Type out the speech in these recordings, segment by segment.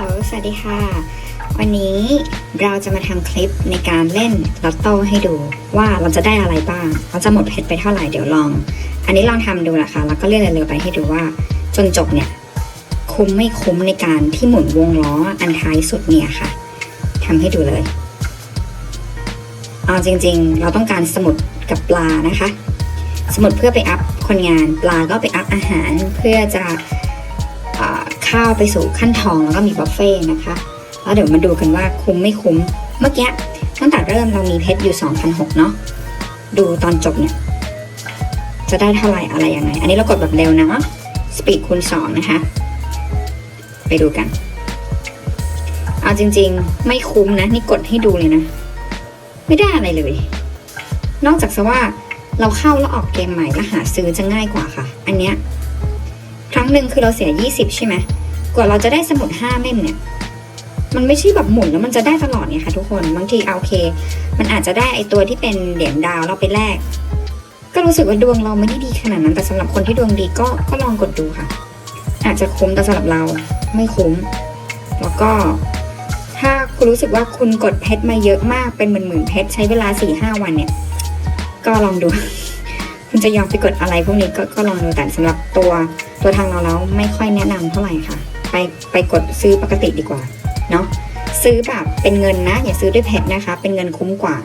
ลสวัสดีค่ะ วันนี้เราจะมาทำคลิปในการเล่นลอตโต้ให้ดูว่าเราจะได้อะไรบ้าง เราจะหมดเพชรไปเท่าไหร่เดี๋ยวลอง อันนี้ลองทำดูนะคะแล้วก็เลื่อนเร็วๆไปให้ดูว่า จนจบเนี่ย คุ้มไม่คุ้มในการที่หมุนวงล้ออันท้ายสุดเนี่ยค่ะทำให้ดูเลยเอาจริง ๆ เราต้องการสมุดกับปลานะคะ สมุดเพื่อไปอัพคนงานปลาก็ไปอัพอาหารเพื่อจะ ข้าวไปสู่ขั้นทองแล้วก็มีบุฟเฟ่นะคะ แล้วเดี๋ยวมาดูกันว่าคุ้มไม่คุ้ม เมื่อกี้ตั้งแต่เริ่มเรามีเพชรอยู่2,006เนาะ ดูตอนจบเนี่ย จะได้เท่าไหร่อะไรยังไง อันนี้เรากดแบบเร็วนะสปีดคูณ2นะคะ ไปดูกัน เอาจริง ๆ ไม่คุ้มนะ นี่กดให้ดูเลยนะ ไม่ได้อะไรเลย นอกจากซะว่าเราเข้าแล้วออกเกมใหม่แล้วหาซื้อจะง่ายกว่าค่ะ อันเนี้ย ครั้งหนึ่งคือเราเสีย 20 ใช่ไหมกว่าเราจะได้สมุด5เล่มเนี่ย มันไม่ใช่แบบหมุนแล้วมันจะได้ตลอดเนี่ยค่ะทุกคน บางทีเอาโอเค มันอาจจะได้ไอตัวที่เป็นเหรียญดาวเราไปแลก ก็รู้สึกว่าดวงเราไม่ได้ดีขนาดนั้น แต่สำหรับคนที่ดวงดีก็ก็ลองกดดูค่ะ อาจจะคุ้มแต่สำหรับเราไม่คุ้ม แล้วก็ถ้าคุณรู้สึกว่าคุณกดเพชรมาเยอะมากเป็นหมื่นๆเพชรใช้เวลา4-5วันเนี่ย ก็ลองดู คุณจะยอมไปกดอะไรพวกนี้ก็ก็ลองดูแต่สำหรับตัวตัวทางเราแล้วไม่ค่อยแนะนำเท่าไหร่ค่ะ ไปไปกดซื้อปกติดีกว่าเนาะซื้อแบบเป็นเงินนะ อย่าซื้อด้วยเพชรนะคะ เป็นเงินคุ้มกว่า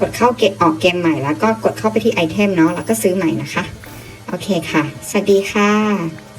กดเข้าเกมออกเกมใหม่แล้วก็กดเข้าไปที่ไอเทมเนาะแล้วก็ซื้อใหม่นะคะ โอเคค่ะ สวัสดีค่ะ